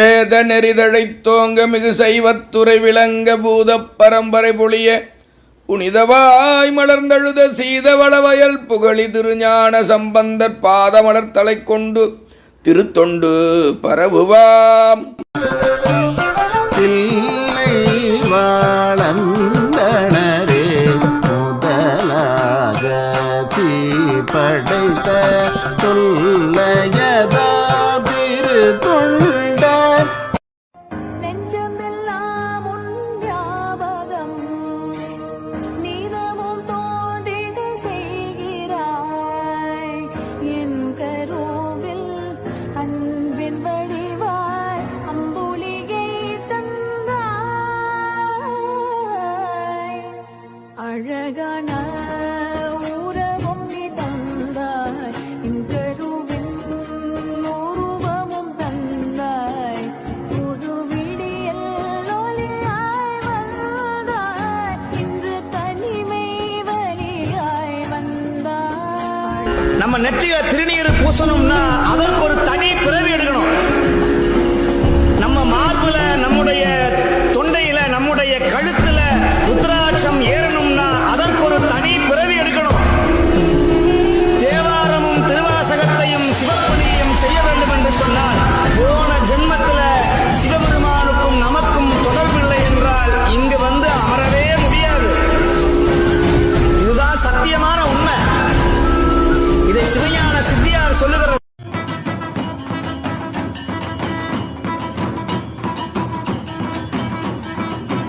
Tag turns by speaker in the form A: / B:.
A: வேத நெறிதழை தோங்க மிகு சைவத்துறை விளங்க பூத பரம்பரை பொழிய புனிதவாய் மலர்ந்தழுத சீதவளவயல் புகழி திருஞான சம்பந்தர் பாதமலர் தலை கொண்டு திருத்தொண்டு பரவுவாம்.
B: தில்லை வாழந்தனரே முதலாக
C: தீ படைத்த தொல்லைய அழகான உறவும் நீ தந்தாய். என் கருவின் உருவமும் தந்தாய். புது விடியல் ஒளியாய் வந்தாய். இன்று தனிமை வழியாய் வந்தாய்.
D: நம்ம நெற்றியில திருநீர் பூசணும்னா அதற்கு